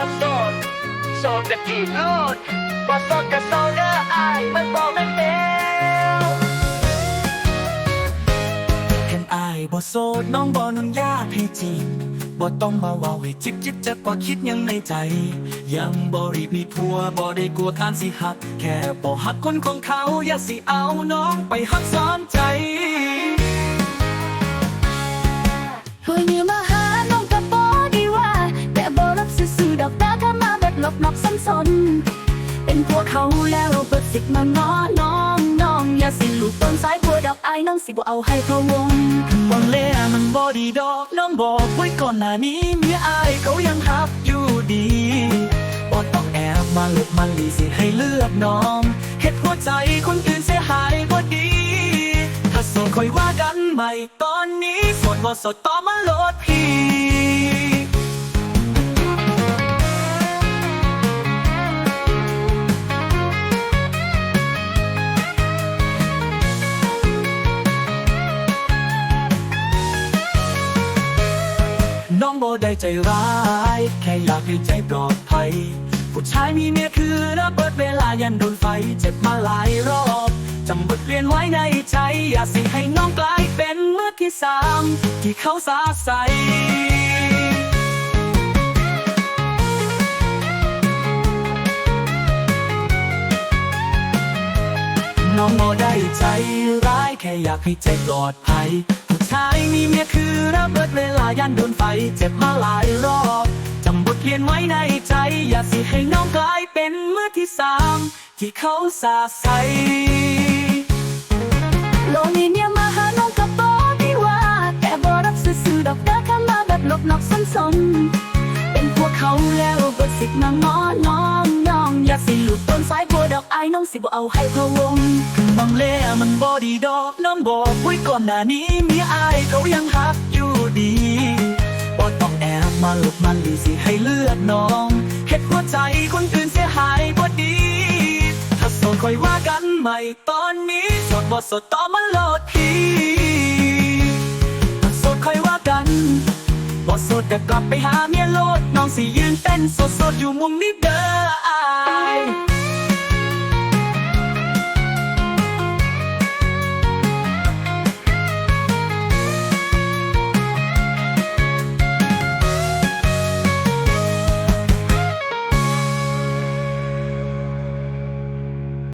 ว่าโสดโสดจะกี่โลดว่าโสดกับโสดเด้ออายมันบอกไม่เห็นอายบ่โสดน้องบ่นุนยากให้จีบบ่ต้องมาเว่าให้จิบจิบจะบ่าคิดยังในใจ ยังบ่รีบมีผัวบ่ได้กลัวการสิหัก แค่บ่หักคนของเขาอย่าสิเอาน้องไปหักซ้อนใจ บนอกซ้ำซนเป็นพวกเขาแล้วเปิดสิกมาง้อน้องน้องอย่าสิลูกต้นสายบัวดอกไอายน้องสิบ่เอาให้เขาวงบางเล่มันบอดีดอกน้องบอกไว้ก่อนหน้านี้เมียอายเขายังฮับอยู่ดีบอต้องแอบมาหลบมาลีสิให้เลือกน้องเฮ็ดหัวใจคนอื่นเสียหายบ่ดี ถ้าโสดคอยว่ากันใหม่ตอนนี้โสดบ่โสดต่อมาโหลดพ องโบได้ใจร้าย แค่อยากให้ใจปลอดภัย ผู้ชายมีเมียคือระเบิดเวลายันโดนไฟ เจ็บมาหลายรอบจำบทเรียนไว้ในใจ อย่าสิให้น้องกลายเป็นเมื่อที่สามที่เขาสาใสน้องโมได้ใจร้ายแค่อยากให้ใจปลอดภัย ชายมีเมียคือระเบิดเวลายันโดนไฟเจ็บมาหลายรอบจำบทเรียนไว้ในใจ อย่าสิให้น้องกลายเป็นเมื่อที่สามที่เขาสาใสโลนี้เนี่ยมาหาน้องกับบ่ดีว่า แต่บ่รับซื่อๆดอกเด้อข้ามาแบบลบนอกซ้ำซนเป็นพวกเขาแล้วเบิดสิกมางอน้องน้องอย่าสิหลูกต้นสายบัวดอกไอายน้องสิบ่เอาให้เขาวงบางเล่มันบอ ดีดอกน้องบอกไว้ก่อนหน้านี้มีอายเขายังฮักอยู่ดีบ่ต้องแอบมาหลบมันดีสิให้เลือดน้องเฮ็ดหัวใจคนอื่นเสียหายบ่ดี ถ้าโสดค่อยว่ากันใหม่ตอนนี้สดบ่สดต่อมาโหลดพี่ถ้าโสดค่อยว่ากันบ่สดก็กลับไปหาเมียโลดน้องสิยืนเต้นสดๆอยู่มุมนี้เด้ออาย